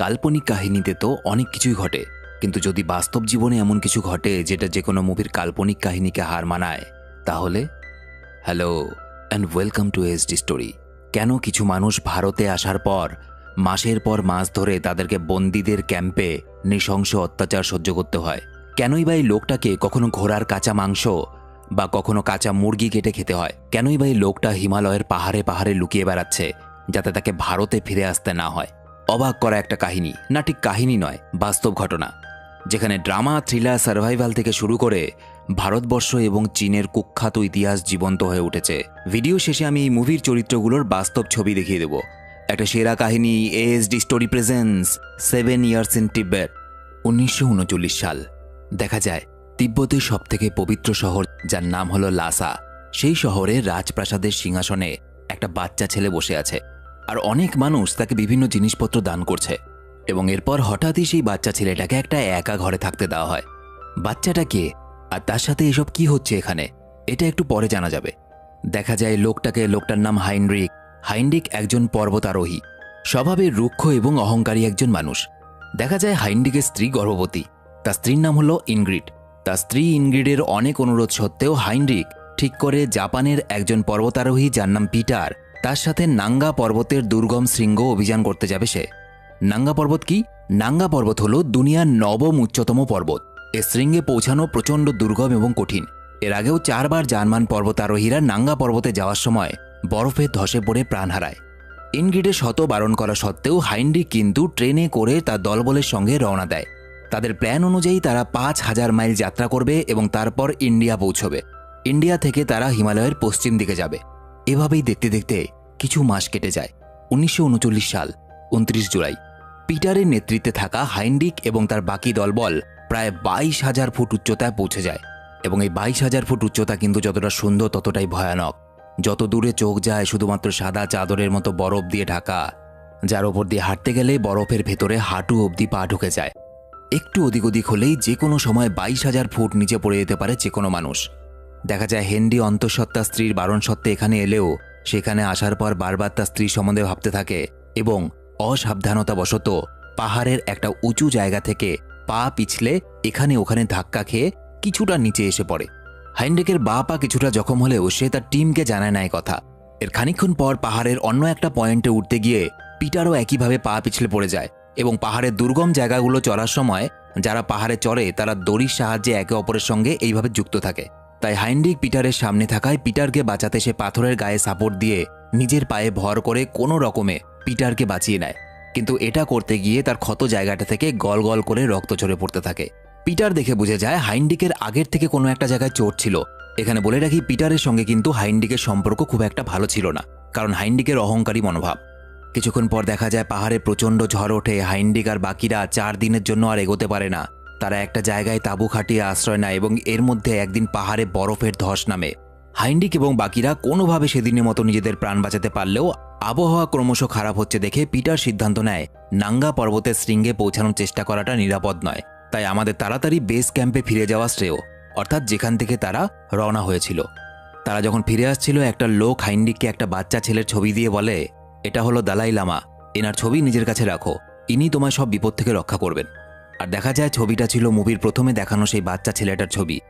কাল্পনিক কাহিনীতে তো অনেক কিছুই ঘটে। কিন্তু যদি বাস্তব জীবনে এমন কিছু ঘটে যেটা যে কোনো মুভির কাল্পনিক কাহিনীকে হার মানায়, তাহলে? Hello and welcome to S D story কেন কিছু মানুষ ভারতে আসার পর, মাসের পর মাস ধরে তাদেরকে বন্দীদের ক্যাম্পে নৃশংস অত্যাচার সহ্য করতে হয়? কেনই বা এই লোকটাকে কখনো ঘোড়ার কাঁচা মাংস বা কখনো কাঁচা মুরগি কেটে খেতে হয়? কেনই বা এই লোকটা হিমালয়ের পাহাড়ে পাহাড়ে লুকিয়ে বেড়াচ্ছে, যাতে তাকে ভারতে ফিরে আসতে না হয়? অবাক করা একটা কাহিনী। না, ঠিক কাহিনী নয়, বাস্তব ঘটনা। যেখানে ড্রামা, থ্রিলার, সার্ভাইভাল থেকে শুরু করে ভারতবর্ষ এবং চীনের কুখ্যাত ইতিহাস জীবন্ত হয়ে উঠেছে। ভিডিও শেষে আমি এই মুভির চরিত্রগুলোর বাস্তব ছবি দেখিয়ে দেব। একটা সেরা কাহিনী ASD story presence seven years in Tibet উনিশশো উনচল্লিশ সাল। দেখা যায়, তিব্বতের সবথেকে পবিত্র শহর, যার নাম হলো লাসা। সেই শহরে রাজপ্রাসাদের সিংহাসনে একটা বাচ্চা ছেলে বসে আছে। আর অনেক মানুষ তাকে বিভিন্ন জিনিসপত্র দান করছে এবং এরপর হঠাৎই সেই বাচ্চা ছেলেটাকে একটা একা ঘরে থাকতে দেওয়া হয়। বাচ্চাটা কে আর তার সাথে এসব কি হচ্ছে এখানে, এটা একটু পরে জানা যাবে। দেখা যায় লোকটাকে, লোকটার নাম হাইনরিক। হাইনরিক একজন পর্বতারোহী। স্বভাবে রুক্ষ এবং অহংকারী একজন মানুষ। দেখা যায় হাইনরিকের স্ত্রী গর্ভবতী। তার স্ত্রীর নাম হলো ইনগ্রিড। তার স্ত্রী ইনগ্রিডের অনেক অনুরোধ সত্ত্বেও হাইনরিক ঠিক করে জাপানের একজন পর্বতারোহী যার নাম পিটার তার সাথে নাঙ্গা পর্বতের দুর্গম শৃঙ্গ অভিযান করতে যাবে সে। নাঙ্গা পর্বত কি? নাঙ্গা পর্বত হল দুনিয়ার নবম উচ্চতম পর্বত। এ শৃঙ্গে পৌঁছানো প্রচণ্ড দুর্গম এবং কঠিন। এর আগেও চারবার জার্মান পর্বতারোহীরা নাঙ্গা পর্বতে যাওয়ার সময় বরফে ধসে পড়ে প্রাণ হারায়। ইনগ্রিডে শত বারণ করা সত্ত্বেও হাইন্ডি কিন্তু ট্রেনে করে তার দলবলের সঙ্গে রওনা দেয়। তাদের প্ল্যান অনুযায়ী তারা পাঁচ হাজার মাইল যাত্রা করবে এবং তারপর ইন্ডিয়া পৌঁছবে। ইন্ডিয়া থেকে তারা হিমালয়ের পশ্চিম দিকে যাবে। এভাবেই দেখতে দেখতে কিছু মাস কেটে যায়। উনিশশো উনচল্লিশ সাল, উনত্রিশ জুলাই। পিটারের নেতৃত্বে থাকা হাইন্ডিক এবং তার বাকি দলবল প্রায় বাইশ হাজার ফুট উচ্চতায় পৌঁছে যায় এবং এই বাইশ হাজার ফুট উচ্চতা কিন্তু যতটা সুন্দর ততটাই ভয়ানক। যত দূরে চোখ যায় শুধুমাত্র সাদা চাদরের মতো বরফ দিয়ে ঢাকা, যার ওপর দিয়ে হাঁটতে গেলে বরফের ভেতরে হাঁটু অবধি পা ঢুকে যায়। একটু ওদিক ওদিক হলেই যে কোনো সময় বাইশ হাজার ফুট নিচে পড়ে যেতে পারে যে কোনো মানুষ। দেখা যায় হেনরি অন্তঃসত্ত্বা স্ত্রীর বারণ সত্ত্বে এখানে এলেও সেখানে আসার পর বারবার তার স্ত্রী সম্বন্ধে ভাবতে থাকে এবং অসাবধানতাবশত পাহাড়ের একটা উঁচু জায়গা থেকে পা পিছলে এখানে ওখানে ধাক্কা খেয়ে কিছুটা নিচে এসে পড়ে। হাইন্ডেকের বা পা কিছুটা জখম হলেও সে তার টিমকে জানায় না কথা। এর খানিক্ষণ পর পাহাড়ের অন্য একটা পয়েন্টে উঠতে গিয়ে পিটারও একইভাবে পা পিছলে পড়ে যায় এবং পাহাড়ের দুর্গম জায়গাগুলো চড়ার সময় যারা পাহাড়ে চড়ে তারা দড়ির সাহায্যে একে অপরের সঙ্গে এইভাবে যুক্ত থাকে। তাই হাইন্ডিক পিটারের সামনে থাকায় পিটারকে বাঁচাতে সে পাথরের গায়ে সাপোর্ট দিয়ে নিজের পায়ে ভর করে কোনো রকমে পিটারকে বাঁচিয়ে নেয়। কিন্তু এটা করতে গিয়ে তার ক্ষত জায়গাটা থেকে গল গল করে রক্ত ঝরে পড়তে থাকে। পিটার দেখে বুঝে যায় হাইন্ডিকের আগের থেকে কোনো একটা জায়গায় চোট ছিল। এখানে বলে রাখি পিটারের সঙ্গে কিন্তু হাইন্ডিকের সম্পর্ক খুব একটা ভালো ছিল না, কারণ হাইন্ডিকের অহংকারী মনোভাব। কিছুক্ষণ পর দেখা যায় পাহাড়ে প্রচণ্ড ঝড় ওঠে হাইন্ডিক আর বাকিরা চার দিনের জন্য আর এগোতে পারে না। তারা একটা জায়গায় তাঁবু খাটিয়ে আশ্রয় নেয় এবং এর মধ্যে একদিন পাহাড়ে বরফের ধস নামে। হাইন্ডিক এবং বাকিরা কোনোভাবে সেদিনের মতো নিজেদের প্রাণ বাঁচাতে পারলেও আবহাওয়া ক্রমশ খারাপ হচ্ছে দেখে পিটার সিদ্ধান্ত নেয়, নাঙ্গা পর্বতের শৃঙ্গে পৌঁছানোর চেষ্টা করাটা নিরাপদ নয়। তাই আমাদের তাড়াতাড়ি বেস ক্যাম্পে ফিরে যাওয়া শ্রেয়। অর্থাৎ যেখান থেকে তারা রওনা হয়েছিল। তারা যখন ফিরে আসছিল, একটা লোক হাইন্ডিককে একটা বাচ্চা ছেলের ছবি দিয়ে বলে, এটা হলো দালাই লামা। এনার ছবি নিজের কাছে রাখো। ইনি তোমায় সব বিপদ থেকে রক্ষা করবেন। আর দেখা যায় ছবিটা ছিল মুভির প্রথমে দেখানো সেই বাচ্চা ছেলেটার ছবি।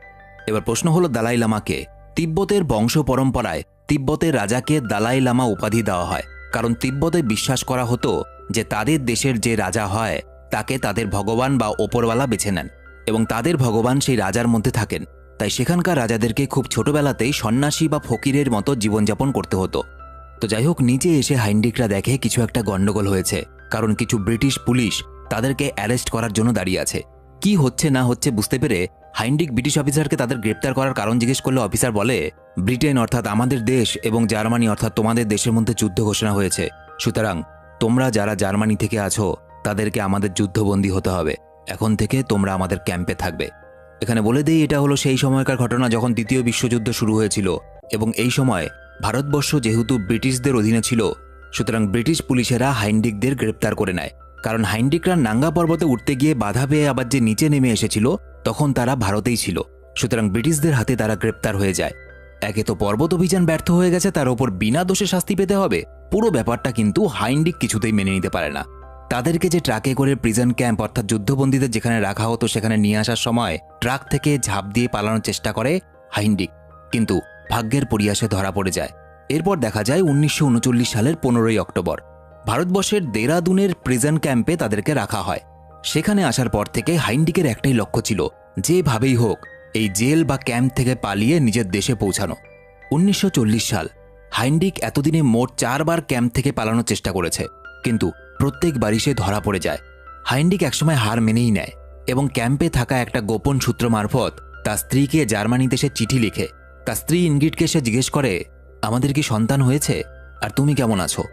এবার প্রশ্ন হলো দালাই লামাকে। তিব্বতের বংশ পরম্পরায় তিব্বতের রাজাকে দালাই লামা উপাধি দেওয়া হয়। কারণ তিব্বতে বিশ্বাস করা হতো যে তাদের দেশের যে রাজা হয়, তাকে তাদের ভগবান বা ওপরওয়ালা বেছে নেন এবং তাদের ভগবান সেই রাজার মধ্যে থাকেন। তাই সেখানকার রাজাদেরকে খুব ছোটবেলাতেই সন্ন্যাসী বা ফকিরের মতো জীবনযাপন করতে হতো। তো যাই হোক, নিচে এসে হাইন্ডিকরা দেখে কিছু একটা গণ্ডগোল হয়েছে। কারণ কিছু ব্রিটিশ পুলিশ তাদেরকে অ্যারেস্ট করার জন্য দাঁড়িয়ে আছে। কি হচ্ছে না হচ্ছে বুঝতে পেরে হাইন্ডিক ব্রিটিশ অফিসারকে তাদের গ্রেপ্তার করার কারণ জিজ্ঞেস করলে অফিসার বলে, ব্রিটেন অর্থাৎ আমাদের দেশ এবং জার্মানি অর্থাৎ তোমাদের দেশের মধ্যে যুদ্ধ ঘোষণা হয়েছে। সুতরাং তোমরা যারা জার্মানি থেকে আছো, তাদেরকে আমাদের যুদ্ধবন্দী হতে হবে। এখন থেকে তোমরা আমাদের ক্যাম্পে থাকবে। এখানে বলে দিই, এটা হলো সেই সময়কার ঘটনা যখন দ্বিতীয় বিশ্বযুদ্ধ শুরু হয়েছিল এবং এই সময় ভারতবর্ষ যেহেতু ব্রিটিশদের অধীনে ছিল, সুতরাং ব্রিটিশ পুলিশেরা হাইন্ডিকদের গ্রেপ্তার করে নেয়। কারণ হাইন্ডিকরা নাঙ্গা পর্বতে উঠতে গিয়ে বাধা পেয়ে আবার যে নিচে নেমে এসেছিল, তখন তারা ভারতেই ছিল। সুতরাং ব্রিটিশদের হাতে তারা গ্রেপ্তার হয়ে যায়। একে তো পর্বত অভিযান ব্যর্থ হয়ে গেছে, তার ওপর বিনা দোষে শাস্তি পেতে হবে। পুরো ব্যাপারটা কিন্তু হাইন্ডিক কিছুতেই মেনে নিতে পারে না। তাদেরকে যে ট্রাকে করে প্রিজন ক্যাম্প, অর্থাৎ যুদ্ধবন্দীদের যেখানে রাখা হতো, সেখানে নিয়ে আসার সময় ট্রাক থেকে ঝাঁপ দিয়ে পালানোর চেষ্টা করে হাইন্ডিক। কিন্তু ভাগ্যের পরিয়াসে ধরা পড়ে যায়। এরপর দেখা যায় উনিশশো উনচল্লিশ সালের পনেরোই অক্টোবর। ভারতবর্ষের দেরাদুনের প্রিজন ক্যাম্পে তাদেরকে রাখা হয়। সেখানে আসার পর থেকে হাইন্ডিকের একটাই লক্ষ্য ছিল, যেভাবেই হোক, এই জেল বা ক্যাম্প থেকে পালিয়ে নিজের দেশে পৌঁছানো। উনিশশো চল্লিশ সাল, হাইন্ডিক এতদিনে মোট চারবার ক্যাম্প থেকে পালানোর চেষ্টা করেছে, কিন্তু প্রত্যেকবারই সে ধরা পড়ে যায়। হাইন্ডিক একসময় হার মেনেই নেয় এবং ক্যাম্পে থাকা একটা গোপন সূত্র মারফত তার স্ত্রীকে জার্মানি দেশে চিঠি লিখে, তার স্ত্রী ইনগিটকে সে জিজ্ঞেস করে, আমাদের কি সন্তান হয়েছে? আর তুমি কেমন আছো?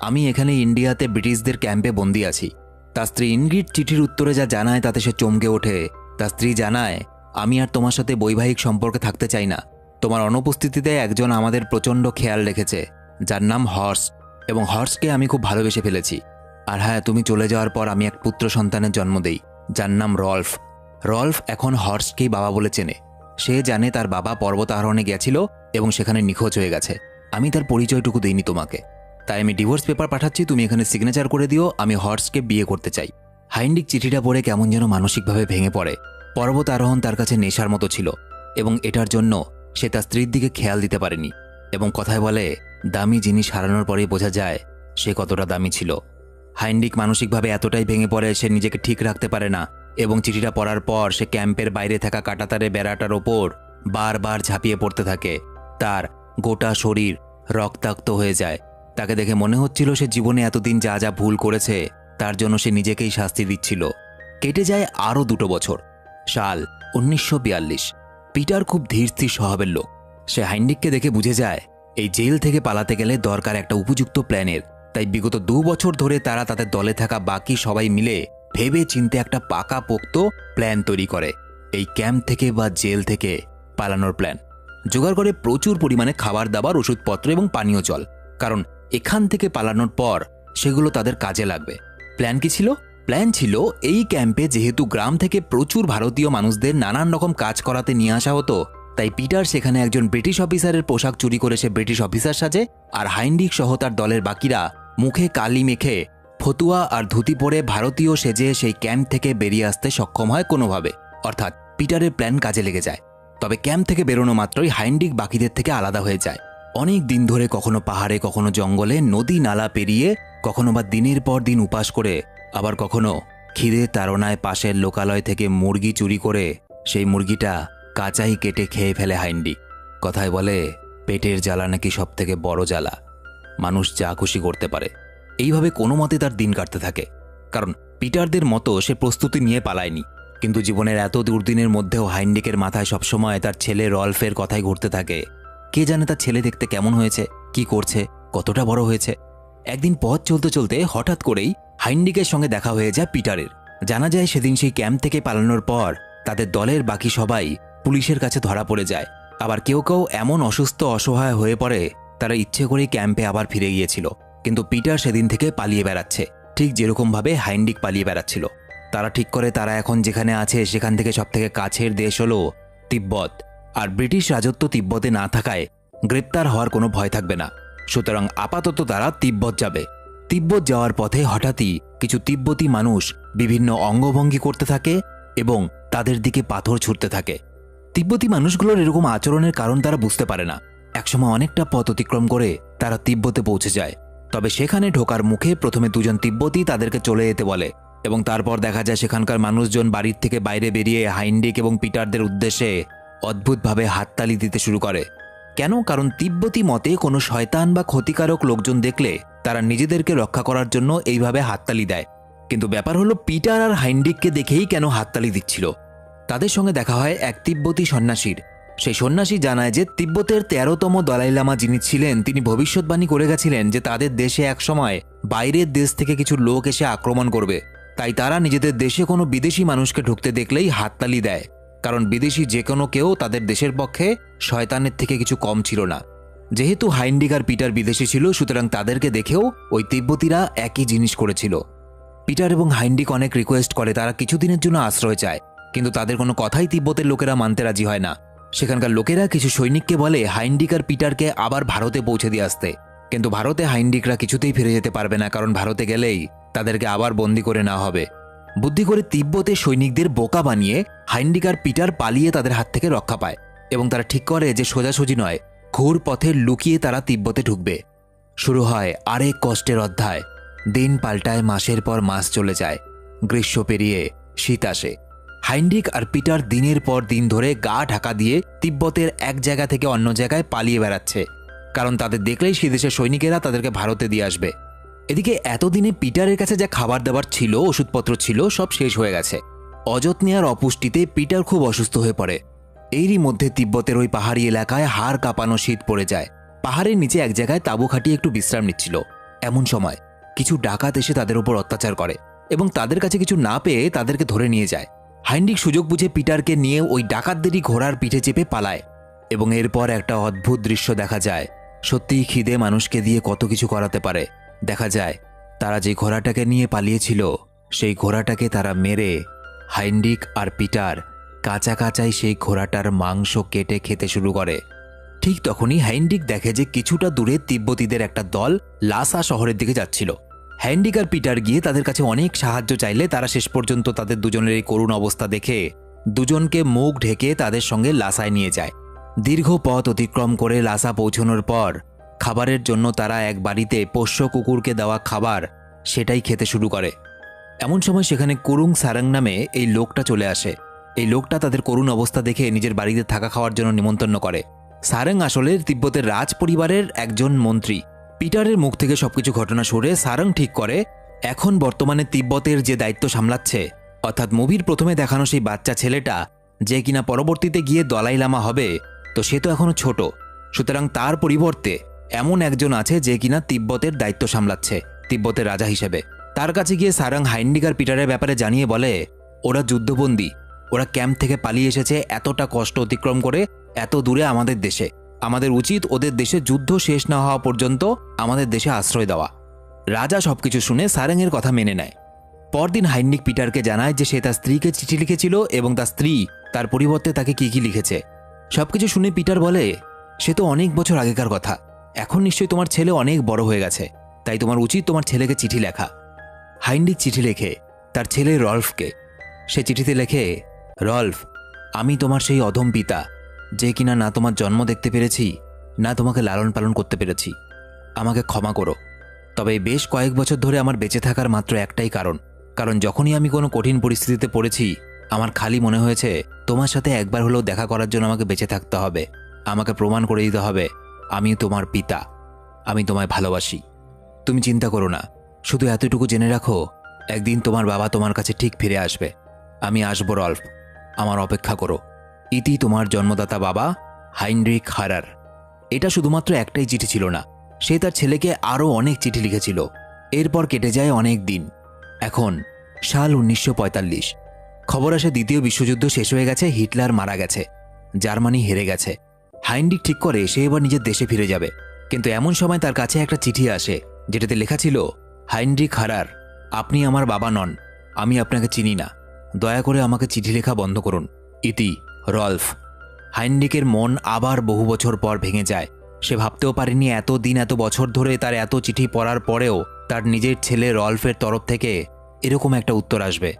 আমি এখানে ইন্ডিয়াতে ব্রিটিশদের ক্যাম্পে বন্দি আছি। তার স্ত্রী ইনগ্রিড চিঠির উত্তরে যা জানায় তাতে সে চমকে ওঠে। তার স্ত্রী জানায়, আমি আর তোমার সাথে বৈবাহিক সম্পর্কে থাকতে চাই না। তোমার অনুপস্থিতিতে একজন আমাদের প্রচণ্ড খেয়াল রেখেছে, যার নাম হর্স এবং হর্সকে আমি খুব ভালোবেসে ফেলেছি। আর হ্যাঁ তুমি চলে যাওয়ার পর আমি এক পুত্র সন্তানের জন্ম দেই, যার নাম রল্ফ। রল্ফ এখন হর্সকেই বাবা বলে চেনে। সে জানে তার বাবা পর্বত আরোহণে গেছিল এবং সেখানে নিখোঁজ হয়ে গেছে। আমি তার পরিচয়টুকু দিইনি তোমাকে। তাই আমি ডিভোর্স পেপার পাঠাচ্ছি, তুমি এখানে সিগনেচার করে দিও, আমি হর্সকে বিয়ে করতে চাই। হাইন্ডিক চিঠিটা পড়ে কেমন যেন মানসিকভাবে ভেঙে পড়ে। পর্বত আরোহণ তার কাছে নেশার মতো ছিল, এবং এটার জন্য সে তার স্ত্রীর দিকে খেয়াল দিতে পারেনি, এবং কথায় বলে, দামি জিনিস হারানোর পরেই বোঝা যায় সে কতটা দামি ছিল। হাইন্ডিক মানসিকভাবে এতটাই ভেঙে পড়ে, সে নিজেকে ঠিক রাখতে পারে না, এবং চিঠিটা পড়ার পর সে ক্যাম্পের বাইরে থাকা কাটাতারে বেড়াটার ওপর বারবার ঝাঁপিয়ে পড়তে থাকে। তার গোটা শরীর রক্তাক্ত হয়ে যায় তাকে দেখে মনে হচ্ছিল সে জীবনে এতদিন যা যা ভুল করেছে, তার জন্য সে নিজেকেই শাস্তি দিচ্ছিল। কেটে যায় আরও দুটো বছর। সাল, উনিশশো বিয়াল্লিশ। পিটার খুব ধীর স্থির স্বভাবের লোক। সে হাইন্ডিককে দেখে বুঝে যায়, এই জেল থেকে পালাতে গেলে দরকার একটা উপযুক্ত প্ল্যানের। তাই বিগত দু বছর ধরে তারা তাদের দলে থাকা বাকি সবাই মিলে ভেবে চিনতে একটা পাকা পোক্ত প্ল্যান তৈরি করে। এই ক্যাম্প থেকে বা জেল থেকে পালানোর প্ল্যান। জোগাড় করে প্রচুর পরিমাণে খাবার দাবার, ওষুধপত্র এবং পানীয় জল। কারণ এখান থেকে পালানোর পর সেগুলো তাদের কাজে লাগবে। প্ল্যান কি ছিল? প্ল্যান ছিল এই ক্যাম্পে যেহেতু গ্রাম থেকে প্রচুর ভারতীয় মানুষদের নানান রকম কাজ করাতে নিয়ে আসা হতো, তাই পিটার সেখানে একজন ব্রিটিশ অফিসারের পোশাক চুরি করে সে ব্রিটিশ অফিসার সাজে আর হাইন্ডিক সহ তার দলের বাকিরা মুখে কালি মেখে ফতুয়া আর ধুতি পরে ভারতীয় সেজে সেই ক্যাম্প থেকে বেরিয়ে আসতে সক্ষম হয় কোনোভাবে। অর্থাৎ পিটারের প্ল্যান কাজে লেগে যায়। তবে ক্যাম্প থেকে বেরোনো মাত্রই হাইন্ডিক বাকিদের থেকে আলাদা হয়ে যায়। অনেক দিন ধরে কখনো পাহাড়ে, কখনো জঙ্গলে নদী নালা পেরিয়ে, কখনো বা দিনের পর দিন উপাস করে, আবার কখনো খিদে তাড়নায় পাশের লোকালয় থেকে মুরগি চুরি করে, সেই মুরগিটা কাঁচাই কেটে খেয়ে ফেলে হাইন্ডি। কথায় বলে, পেটের জ্বালা নাকি সব থেকে বড় জ্বালা। মানুষ যা খুশি করতে পারে। এইভাবে কোনো মতে তার দিন কাটতে থাকে। কারণ পিটারদের মতো সে প্রস্তুতি নিয়ে পালায়নি। কিন্তু জীবনের এত দুর্দিনের মধ্যেও হাইন্ডিকের মাথায় সবসময় তার ছেলে রলফের কথাই ঘুরতে থাকে। কে জানে তার ছেলে দেখতে কেমন হয়েছে, কি করছে, কতটা বড় হয়েছে। একদিন পথ চলতে চলতে হঠাৎ করেই হাইন্ডিকের সঙ্গে দেখা হয়ে যায় পিটারের। জানা যায় সেদিন সেই ক্যাম্প থেকে পালানোর পর তাদের দলের বাকি সবাই পুলিশের কাছে ধরা পড়ে যায়। আবার কেউ কেউ এমন অসুস্থ, অসহায় হয়ে পড়ে, তারা ইচ্ছে করেই ক্যাম্পে আবার ফিরে গিয়েছিল। কিন্তু পিটার সেদিন থেকে পালিয়ে বেড়াচ্ছে, ঠিক যেরকমভাবে হাইন্ডিক পালিয়ে বেড়াচ্ছিল। তারা ঠিক করে তারা এখন যেখানে আছে, সেখান থেকে সবথেকে কাছের দেশ হলো তিব্বত। আর ব্রিটিশ রাজত্ব তিব্বতে না থাকায় গ্রেপ্তার হওয়ার কোনো ভয় থাকবে না। সুতরাং আপাতত তারা তিব্বত যাবে। তিব্বত যাওয়ার পথে হঠাৎই কিছু তিব্বতী মানুষ বিভিন্ন অঙ্গভঙ্গি করতে থাকে এবং তাদের দিকে পাথর ছুটতে থাকে। তিব্বতী মানুষগুলোর এরকম আচরণের কারণ তারা বুঝতে পারে না। একসময় অনেকটা পথ অতিক্রম করে তারা তিব্বতে পৌঁছে যায়। তবে সেখানে ঢোকার মুখে প্রথমে দুজন তিব্বতী তাদেরকে চলে যেতে বলে এবং তারপর দেখা যায় সেখানকার মানুষজন বাড়ির থেকে বাইরে বেরিয়ে হাইন্ডিক এবং পিটারদের উদ্দেশ্যে অদ্ভুতভাবে হাততালি দিতে শুরু করে। কেন? কারণ তিব্বতী মতে কোনো শয়তান বা ক্ষতিকারক লোকজন দেখলে তারা নিজেদেরকে রক্ষা করার জন্য এইভাবে হাততালি দেয়। কিন্তু ব্যাপার হলো পিটার আর হাইন্ডিককে দেখেই কেন হাততালি দিচ্ছিল। তাদের সঙ্গে দেখা হয় এক তিব্বতী সন্ন্যাসীর। সেই সন্ন্যাসী জানায় যে তিব্বতের তেরোতম দলাই লামা যিনি ছিলেন, তিনি ভবিষ্যৎবাণী করে গেছিলেন যে তাদের দেশে একসময় বাইরের দেশ থেকে কিছু লোক এসে আক্রমণ করবে। তাই তারা নিজেদের দেশে কোনো বিদেশি মানুষকে ঢুকতে দেখলেই হাততালি দেয়। কারণ বিদেশি যে কোনো কেউ তাদের দেশের পক্ষে শয়তানের থেকে কিছু কম ছিল না। যেহেতু হাইন্ডিক আর পিটার বিদেশি ছিল, সুতরাং তাদেরকে দেখেও ওই তিব্বতীরা একই জিনিস করেছিল। পিটার এবং হাইন্ডিক অনেক রিকোয়েস্ট করে, তারা কিছুদিনের জন্য আশ্রয় চায়, কিন্তু তাদের কোনো কথাই তিব্বতের লোকেরা মানতে রাজি হয় না। সেখানকার লোকেরা কিছু সৈনিককে বলে হাইন্ডিক আর পিটারকে আবার ভারতে পৌঁছে দিয়ে আসতে। কিন্তু ভারতে হাইন্ডিকরা কিছুতেই ফিরে যেতে পারবে না, কারণ ভারতে গেলেই তাদেরকে আবার বন্দি করে নেওয়া হবে। বুদ্ধি করে তিব্বতে সৈনিকদের বোকা বানিয়ে হাইন্ডিক আর পিটার পালিয়ে তাদের হাত থেকে রক্ষা পায় এবং তারা ঠিক করে যে সোজাসুজি নয়, ঘোর পথে লুকিয়ে তারা তিব্বতে ঢুকবে। শুরু হয় আরেক কষ্টের অধ্যায়। দিন পাল্টায়, মাসের পর মাস চলে যায়। গ্রীষ্ম পেরিয়ে, শীত আসে। হাইন্ডিক আর পিটার দিনের পর দিন ধরে গা ঢাকা দিয়ে তিব্বতের এক জায়গা থেকে অন্য জায়গায় পালিয়ে বেড়াচ্ছে। কারণ তাদের দেখলেই সে দেশের সৈনিকেরা তাদেরকে ভারতে দিয়ে আসবে। এদিকে এতদিনে পিটারের কাছে যা খাবার দাবার ছিল, ওষুধপত্র ছিল, সব শেষ হয়ে গেছে। অযত্নে আর অপুষ্টিতে পিটার খুব অসুস্থ হয়ে পড়ে। এরই মধ্যে তিব্বতের ওই পাহাড়ি এলাকায় হাড় কাঁপানো শীত পড়ে যায়। পাহাড়ের নিচে এক জায়গায় তাঁবু খাটিয়ে একটু বিশ্রাম নিচ্ছিল। এমন সময় কিছু ডাকাত এসে তাদের উপর অত্যাচার করে এবং তাদের কাছে কিছু না পেয়ে তাদেরকে ধরে নিয়ে যায়। হাইন্ডিক সুযোগ বুঝে পিটারকে নিয়ে ওই ডাকাতদেরই ঘোড়ার পিঠে চেপে পালায় এবং এরপর একটা অদ্ভুত দৃশ্য দেখা যায়। সত্যিই খিদে মানুষকে দিয়ে কত কিছু করাতে পারে। দেখা যায়, তারা যে ঘোড়াটাকে নিয়ে পালিয়েছিল, সেই ঘোড়াটাকে তারা মেরে হাইন্ডিক আর পিটার কাঁচা কাঁচাই সেই ঘোড়াটার মাংস কেটে খেতে শুরু করে। ঠিক তখনই হ্যান্ডিক দেখে যে কিছুটা দূরে তিব্বতীদের একটা দল লাসা শহরের দিকে যাচ্ছিল। হ্যান্ডিক আর পিটার গিয়ে তাদের কাছে অনেক সাহায্য চাইলে তারা শেষ পর্যন্ত তাদের দুজনের এই করুণ অবস্থা দেখে দুজনকে মুখ ঢেকে তাদের সঙ্গে লাসায় নিয়ে যায়। দীর্ঘ পথ অতিক্রম করে লাসা পৌঁছানোর পর খাবারের জন্য তারা এক বাড়িতে পোষ্য কুকুরকে দেওয়া খাবার সেটাই খেতে শুরু করে। এমন সময় সেখানে কুরুং সারাং নামে এই লোকটা চলে আসে। এই লোকটা তাদের করুণ অবস্থা দেখে নিজের বাড়িতে থাকা খাওয়ার জন্য নিমন্ত্রণ করে। সারেং আসলে তিব্বতের রাজ পরিবারের একজন মন্ত্রী। পিটারের মুখ থেকে সবকিছু ঘটনা সরে সারাং ঠিক করে, এখন বর্তমানে তিব্বতের যে দায়িত্ব সামলাচ্ছে, অর্থাৎ মুভির প্রথমে দেখানো সেই বাচ্চা ছেলেটা যে কিনা পরবর্তীতে গিয়ে দলাই লামা হবে, তো সে তো এখনও ছোট। সুতরাং তার পরিবর্তে এমন একজন আছে যে কিনা তিব্বতের দায়িত্ব সামলাচ্ছে, তিব্বতের রাজা হিসেবে। তার কাছে গিয়ে সারাং হাইন্ডিগার পিটারের ব্যাপারে জানিয়ে বলে, ওরা যুদ্ধবন্দী, ওরা ক্যাম্প থেকে পালিয়ে এসেছে এতটা কষ্ট অতিক্রম করে এত দূরে আমাদের দেশে। আমাদের উচিত ওদের দেশে যুদ্ধ শেষ না হওয়া পর্যন্ত আমাদের দেশে আশ্রয় দেওয়া। রাজা সবকিছু শুনে সারেংয়ের কথা মেনে নেয়। পরদিন হাইন্ডিক পিটারকে জানায় যে সে তার স্ত্রীকে চিঠি লিখেছিল এবং তার স্ত্রী তার পরিবর্তে তাকে কি কি লিখেছে। সবকিছু শুনে পিটার বলে, সে তো অনেক বছর আগেকার কথা। এখন নিশ্চয়ই তোমার ছেলে অনেক বড় হয়ে গেছে, তাই তোমার উচিত তোমার ছেলেকে চিঠি লেখা। হাইন্ডিক চিঠি লেখে তার ছেলে রল্ফকে। সে চিঠিতে লেখে, রল্ফ, আমি তোমার সেই অধম পিতা, যে কিনা না তোমার জন্ম দেখতে পেরেছি, না তোমাকে লালন পালন করতে পেরেছি। আমাকে ক্ষমা করো। তবে বেশ কয়েক বছর ধরে আমার বেঁচে থাকার মাত্র একটাই কারণ কারণ যখনই আমি কোনো কঠিন পরিস্থিতিতে পড়েছি, আমার খালি মনে হয়েছে, তোমার সাথে একবার হলেও দেখা করার জন্য আমাকে বেঁচে থাকতে হবে। আমাকে প্রমাণ করে দিতে হবে। আমি তোমার পিতা। আমি তোমায় ভালোবাসি। তুমি চিন্তা করো না। শুধু এতটুকু জেনে রাখো, একদিন তোমার বাবা তোমার কাছে ঠিক ফিরে আসবে। আমি আসব, রল্ফ। আমার অপেক্ষা করো। ইতি তোমার জন্মদাতা বাবা হাইনরিক হারার। এটা শুধুমাত্র একটাই চিঠি ছিল না, সে তার ছেলেকে আরও অনেক চিঠি লিখেছিল। এরপর কেটে যায় অনেক দিন। এখন, সাল উনিশশো পঁয়তাল্লিশ। খবর আসে দ্বিতীয় বিশ্বযুদ্ধ শেষ হয়ে গেছে, হিটলার মারা গেছে। জার্মানি হেরে গেছে। হাইন্ডিক ঠিক করে সে এবার নিজের দেশে ফিরে যাবে। কিন্তু এমন সময় তার কাছে একটা চিঠি আসে, যেটাতে লেখা ছিল হাইন্ড্রিক হারার, আপনি আমার বাবা নন, আমি আপনাকে চিনি না। দয়া করে আমাকে চিঠি লেখা বন্ধ করুন। ইতি, রল্ফ। হাইন্ডিকের মন আবার বহু বছর পর ভেঙে যায়। সে ভাবতেও পারেনি এত দিন, এত বছর ধরে তার এত চিঠি পড়ার পরেও তার নিজের ছেলে রল্ফের তরফ থেকে এরকম একটা উত্তর আসবে।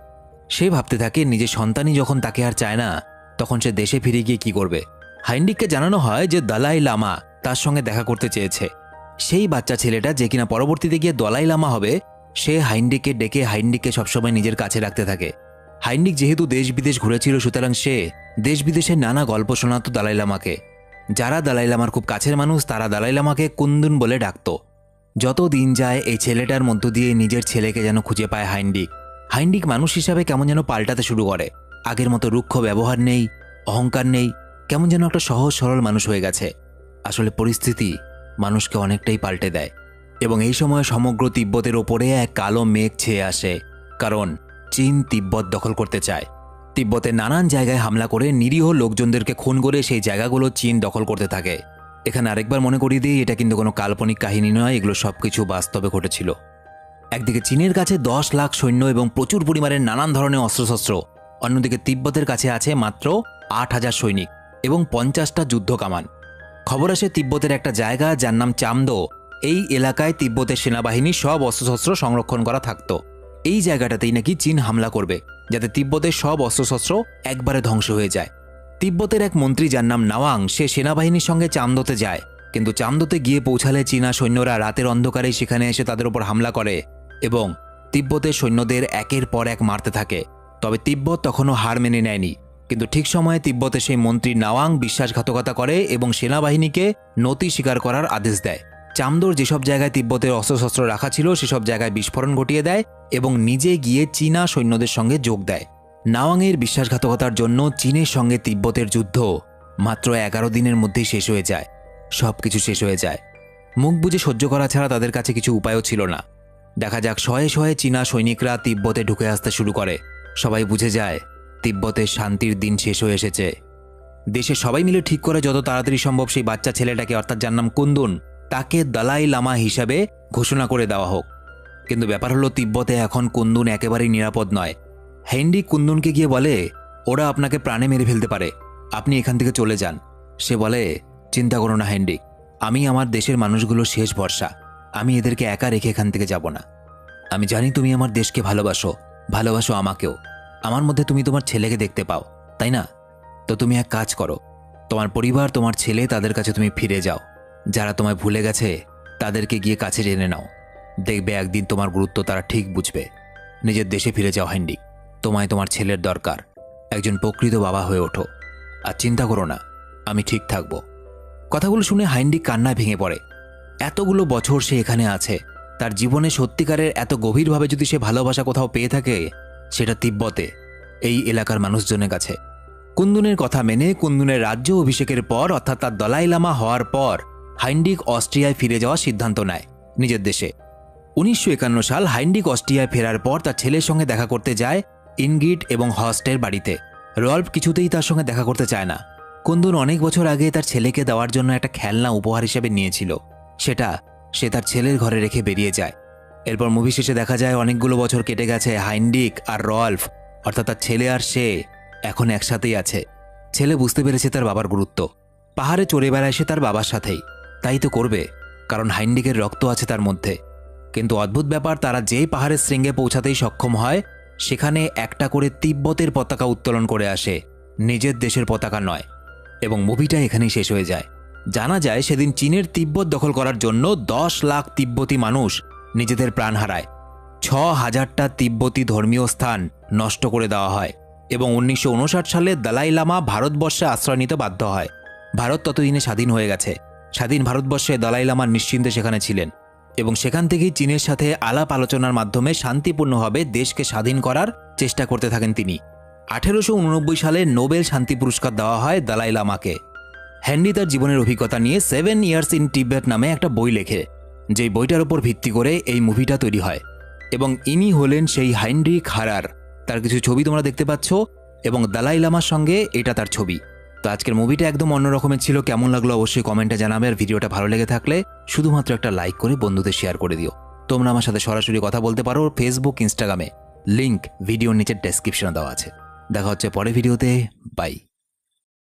সে ভাবতে থাকে, নিজের সন্তানই যখন তাকে আর চায় না, তখন সে দেশে ফিরে গিয়ে কি করবে? হাইন্ডিককে জানানো হয় যে দালাই লামা তার সঙ্গে দেখা করতে চেয়েছে। সেই বাচ্চা ছেলেটা যে কিনা পরবর্তীতে গিয়ে দলাই লামা হবে, সে হাইন্ডিককে ডেকে হাইন্ডিককে সবসময় নিজের কাছে রাখতে থাকে। হাইন্ডিক যেহেতু দেশ বিদেশ ঘুরেছিল, সুতরাং সে দেশ বিদেশের নানা গল্প শোনাত দালাই লামাকে। যারা দালাই লামার খুব কাছের মানুষ, তারা দালাই লামাকে কুন্দুন বলে ডাকত। যত দিন যায়, এই ছেলেটার মধ্য দিয়ে নিজের ছেলেকে যেন খুঁজে পায় হাইন্ডিক। হাইন্ডিক মানুষ হিসাবে কেমন যেন পাল্টাতে শুরু করে। আগের মতো রুক্ষ ব্যবহার নেই, অহংকার নেই কেমন যেন একটা সহজ সরল মানুষ হয়ে গেছে। আসলে পরিস্থিতি মানুষকে অনেকটাই পাল্টে দেয় এবং এই সময় সমগ্র তিব্বতের ওপরে এক কালো মেঘ ছেয়ে আসে, কারণ চীন তিব্বত দখল করতে চায়। তিব্বতের নানান জায়গায় হামলা করে নিরীহ লোকজনদেরকে খুন করে সেই জায়গাগুলো চীন দখল করতে থাকে। এখানে আরেকবার মনে করিয়ে দিই, এটা কিন্তু কোনো কাল্পনিক কাহিনী নয়, এগুলো সব কিছু বাস্তবে ঘটেছিল। একদিকে চীনের কাছে দশ লাখ সৈন্য এবং প্রচুর পরিমাণের নানান ধরনের অস্ত্রশস্ত্র, অন্যদিকে তিব্বতের কাছে আছে মাত্র আট হাজার সৈনিক। এবং পঞ্চাশটা যুদ্ধ কামান। খবর আসে তিব্বতের একটা জায়গা যার নাম চামদো। এই এলাকায় তিব্বতের সেনাবাহিনী সব অস্ত্রশস্ত্র সংরক্ষণ করা থাকতো। এই জায়গাটাতেই নাকি চীন হামলা করবে, যাতে তিব্বতের সব অস্ত্রশস্ত্র একবারে ধ্বংস হয়ে যায়। তিব্বতের এক মন্ত্রী যার নাম নাওয়াং, সে সেনাবাহিনীর সঙ্গে চামদোতে যায়। কিন্তু চামদোতে গিয়ে পৌঁছালে চীনা সৈন্যরা রাতের অন্ধকারেই সেখানে এসে তাদের উপর হামলা করে এবং তিব্বতের সৈন্যদের একের পর এক মারতে থাকে। তবে তিব্বত তখনও হার মেনে নেয়নি। কিন্তু ঠিক সময়ে তিব্বতে সেই মন্ত্রী নাওয়াং বিশ্বাসঘাতকতা করে এবং সেনাবাহিনীকে নতি স্বীকার করার আদেশ দেয়। চামদোর যেসব জায়গায় তিব্বতের অস্ত্রশস্ত্র রাখা ছিল, সেসব জায়গায় বিস্ফোরণ ঘটিয়ে দেয় এবং নিজে গিয়ে চীনা সৈন্যদের সঙ্গে যোগ দেয়। নাওয়াংয়ের বিশ্বাসঘাতকতার জন্য চীনের সঙ্গে তিব্বতের যুদ্ধ মাত্র এগারো দিনের মধ্যেই শেষ হয়ে যায়। সব কিছু শেষ হয়ে যায়। মুখ বুঝে সহ্য করা ছাড়া তাদের কাছে কিছু উপায়ও ছিল না। দেখা যাক, শয়ে শয়ে চীনা সৈনিকরা তিব্বতে ঢুকে আসতে শুরু করে। সবাই বুঝে যায় তিব্বতের শান্তির দিন শেষ হয়ে এসেছে। দেশে সবাই মিলে ঠিক করে যত তাড়াতাড়ি সম্ভব সেই বাচ্চা ছেলেটাকে, অর্থাৎ যার নাম কুন্দুন, তাকে দালাই লামা হিসাবে ঘোষণা করে দেওয়া হোক। কিন্তু ব্যাপার হলো তিব্বতে এখন কুন্দুন একেবারেই নিরাপদ নয়। হেন্ডি কুন্দুনকে গিয়ে বলে, ওরা আপনাকে প্রাণে মেরে ফেলতে পারে। আপনি এখান থেকে চলে যান। সে বলে, চিন্তা করো না হেন্ডি আমি আমার দেশের মানুষগুলো শেষ ভরসা। আমি এদেরকে একা রেখে এখান থেকে যাব না। আমি জানি তুমি আমার দেশকে ভালোবাসো ভালোবাসো আমাকেও। আমার মধ্যে তুমি তোমার ছেলেকে দেখতে পাও, তাই না? তো তুমি এক কাজ করো, তোমার পরিবার, তোমার ছেলে তাদের কাছে তুমি ফিরে যাও। যারা তোমায় ভুলে গেছে, তাদেরকে গিয়ে কাছে জেনে নাও। দেখবে একদিন তোমার গুরুত্ব তারা ঠিক বুঝবে। নিজের দেশে ফিরে যাও হ্যান্ডিক তোমায় তোমার ছেলের দরকার। একজন প্রকৃত বাবা হয়ে ওঠো। আর চিন্তা করো না, আমি ঠিক থাকব। কথাগুলো শুনে হাইন্ডিক কান্নায় ভেঙে পড়ে। এতগুলো বছর সে এখানে আছে, তার জীবনে সত্যিকারের এত গভীরভাবে যদি সে ভালোবাসা কোথাও পেয়ে থাকে সেটা তিব্বতে, এই এলাকার মানুষজনের কাছে। কুন্দুনের কথা মেনে কুন্দুনের রাজ্য অভিষেকের পর, অর্থাৎ তার দলাই লামা হওয়ার পর, হাইন্ডিক অস্ট্রিয়ায় ফিরে যাওয়ার সিদ্ধান্ত নেয় নিজের দেশে। উনিশশো একান্ন সাল হাইন্ডিক অস্ট্রিয়ায় ফেরার পর তার ছেলের সঙ্গে দেখা করতে যায় ইনগিট এবং হস্টের বাড়িতে। রল্ফ কিছুতেই তার সঙ্গে দেখা করতে চায় না। কুন্দুন অনেক বছর আগে তার ছেলেকে দেওয়ার জন্য একটা খেলনা উপহার হিসেবে নিয়েছিল। সেটা সে তার ছেলের ঘরে রেখে বেরিয়ে যায়। এরপর মুভি শেষে দেখা যায় অনেকগুলো বছর কেটে গেছে। হাইন্ডিক আর রল্ফ, অর্থাৎ তার ছেলে আর সে এখন একসাথেই আছে। ছেলে বুঝতে পেরেছে তার বাবার গুরুত্ব। পাহাড়ে চড়ে বেড়ায় সে তার বাবার সাথেই। তাই তো করবে, কারণ হাইন্ডিকের রক্ত আছে তার মধ্যে। কিন্তু অদ্ভুত ব্যাপার, তারা যেই পাহাড়ের শৃঙ্গে পৌঁছাতেই সক্ষম হয়, সেখানে একটা করে তিব্বতের পতাকা উত্তোলন করে আসে। নিজের দেশের পতাকা নয়। এবং মুভিটা এখানেই শেষ হয়ে যায়। জানা যায় সেদিন চীনের তিব্বত দখল করার জন্য দশ লাখ তিব্বতী মানুষ নিজেদের প্রাণ হারায়। ছ হাজারটা তিব্বতী ধর্মীয় স্থান নষ্ট করে দেওয়া হয় এবং উনিশশো উনষাট সালে দালাই লামা ভারতবর্ষে আশ্রয় নিতে বাধ্য হয়। ভারত ততদিনে স্বাধীন হয়ে গেছে। স্বাধীন ভারতবর্ষে দালাই লামা নিশ্চিন্তে সেখানে ছিলেন এবং সেখান থেকেই চীনের সাথে আলাপ আলোচনার মাধ্যমে শান্তিপূর্ণভাবে দেশকে স্বাধীন করার চেষ্টা করতে থাকেন তিনি। আঠেরোশো উননব্বই সালে নোবেল শান্তি পুরস্কার দেওয়া হয় দালাই লামাকে। হ্যান্ডি তার জীবনের অভিজ্ঞতা নিয়ে সেভেন ইয়ার্স ইন টিবেট নামে একটা বই লেখে। যেই বইটার উপর ভিত্তি করে এই মুভিটা তৈরি হয়। এবং ইনি হলেন সেই হাইন্ড্রিক হারার। তার কিছু ছবি তোমরা দেখতে পাচ্ছ এবং দালাই লামার সঙ্গে এটা তার ছবি। তো আজকের মুভিটা একদম অন্য রকমের ছিল। কেমন লাগল অবশ্যই কমেন্টে জানাবে। আর ভিডিওটা ভালো লেগে থাকলে শুধুমাত্র একটা লাইক করে বন্ধুদের শেয়ার করে দিও। তোমরা আমার সাথে সরাসরি কথা বলতে পারো ফেসবুক ইনস্টাগ্রামে লিঙ্ক ভিডিওর নিচের ডেসক্রিপশনে দেওয়া আছে। দেখা হচ্ছে পরে ভিডিওতে। বাই